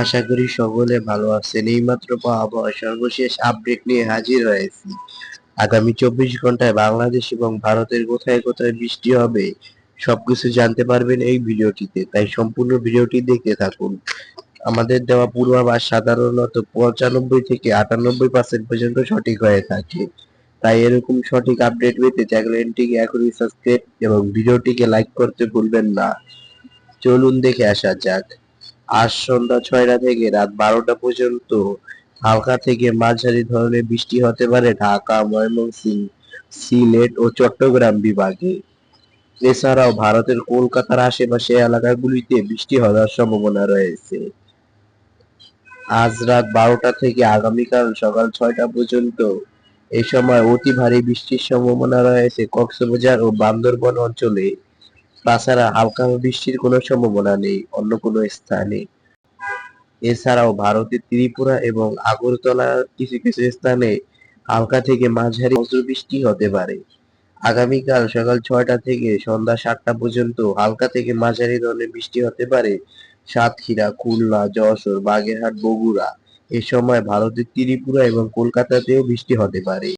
আশা করি সকলে ভালো আছেন। এইমাত্র পাওয়া আবহাওয়ার সর্বশেষ আপডেট নিয়ে হাজির হয়েছি। আগামী চব্বিশ ঘন্টায় বাংলাদেশ এবং ভারতের কোথায় কোথায় বৃষ্টি হবে, সবকিছু জানতে পারবেন এই ভিডিওটিতে। তাই সম্পূর্ণ ভিডিওটি দেখতে থাকুন। আমাদের দেওয়া পূর্বাভাস সাধারণত পঁচানব্বই থেকে আটানব্বই পার্সেন্ট পর্যন্ত সঠিক হয়ে থাকে। তাই এরকম সঠিক আপডেট পেতে চ্যানেলটিকে এখনই সাবস্ক্রাইব এবং ভিডিওটিকে লাইক করতে ভুলবেন না। চলুন দেখে আসা যাক। আজ সন্ধ্যা ছয়টা থেকে রাত বারোটা পর্যন্ত হালকা থেকে মাঝারি ধরনের বৃষ্টি হতে পারে ঢাকা ময়মনসিংহ সিলেট ও চট্টগ্রাম বিভাগে। এছাড়াও ভারতের কলকাতার আশেপাশে এলাকাগুলিতে বৃষ্টি হওয়ার সম্ভাবনা রয়েছে। আজ রাত বারোটা থেকে আগামীকাল সকাল ছয়টা পর্যন্ত এই সময় অতি ভারী বৃষ্টির সম্ভাবনা রয়েছে কক্সবাজার ও বান্দরবন অঞ্চলে। তাছাড়া হালকা বৃষ্টির কোনো সম্ভাবনা নেই, অন্য কোনো স্থানে। এছাড়াও ভারতের ত্রিপুরা এবং আগরতলার কিছু কিছু স্থানে হালকা থেকে মাঝারি বৃষ্টি হতে পারে। আগামীকাল সকাল ছয়টা থেকে সন্ধ্যা সাতটা পর্যন্ত হালকা থেকে মাঝারি ধরনের বৃষ্টি হতে পারে। সাতক্ষীরা, খুলনা, যশোর, বাগেরহাট, বগুড়া। এ সময় ভারতের ত্রিপুরা এবং কলকাতাতেও বৃষ্টি হতে পারে।